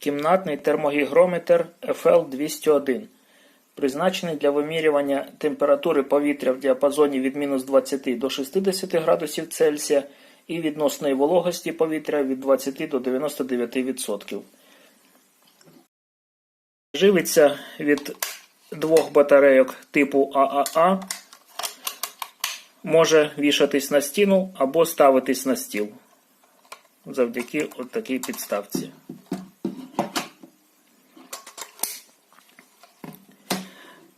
Кімнатний термогігрометр FL201, призначений для вимірювання температури повітря в діапазоні від мінус 20 до 60 градусів Цельсія і відносної вологості повітря від 20 до 99%. Живиться від двох батарейок типу ААА, може вішатись на стіну або ставитись на стіл завдяки от такій підставці.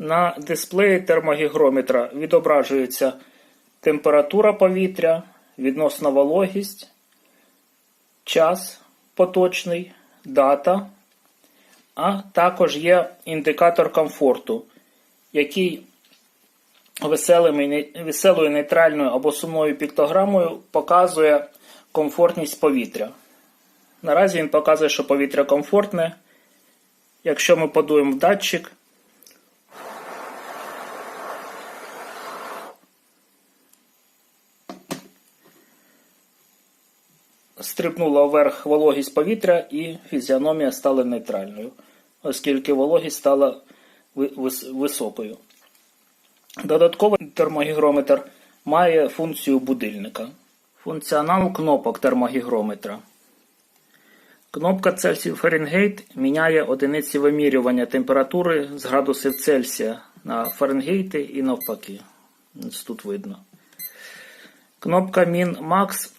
На дисплеї термогігрометра відображується температура повітря, відносна вологість, час поточний, дата, а також є індикатор комфорту, який веселою нейтральною або сумною піктограмою показує комфортність повітря. Наразі він показує, що повітря комфортне. Якщо ми подуємо в датчик, стрибнула вверх вологість повітря і фізіономія стала нейтральною, оскільки вологість стала високою. Додатково термогігрометр має функцію будильника. Функціонал кнопок термогігрометра. Кнопка Цельсій Фаренгейт міняє одиниці вимірювання температури з градусів Цельсія на Фаренгейти і навпаки. Тут видно. Кнопка Min Max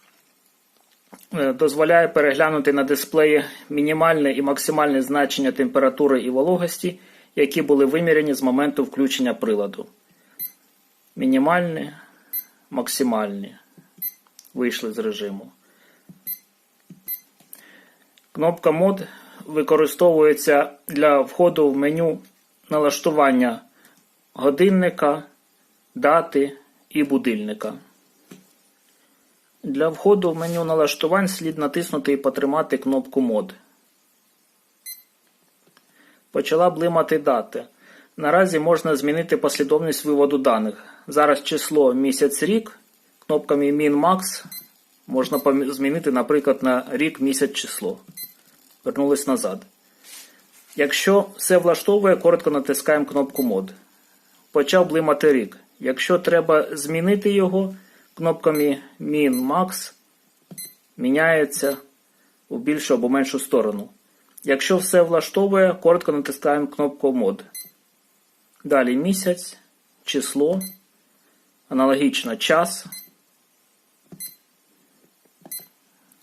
дозволяє переглянути на дисплеї мінімальне і максимальне значення температури і вологості, які були виміряні з моменту включення приладу. Мінімальні, максимальні. Вийшли з режиму. Кнопка мод використовується для входу в меню налаштування годинника, дати і будильника. Для входу в меню налаштувань слід натиснути і потримати кнопку мод. Почала блимати дати. Наразі можна змінити послідовність виводу даних. Зараз число місяць рік кнопками Min Max можна змінити, наприклад, на рік місяць число. Вернулись назад. Якщо все влаштовує, коротко натискаємо кнопку мод. Почав блимати рік. Якщо треба змінити його, кнопками Min Max міняється у більшу або меншу сторону. Якщо все влаштовує, коротко натискаємо кнопку мод. Далі місяць, число, аналогічно час,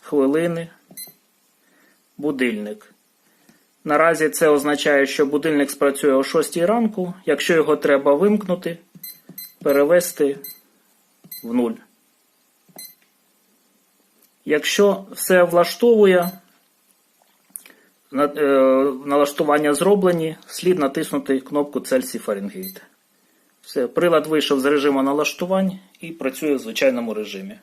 хвилини, будильник. Наразі це означає, що будильник спрацює о 6 ранку. Якщо його треба вимкнути, перевести в нуль. Якщо все влаштовує, е, налаштування зроблені, слід натиснути кнопку Celsius Фаренгейт. Все, прилад вийшов з режиму налаштувань і працює в звичайному режимі.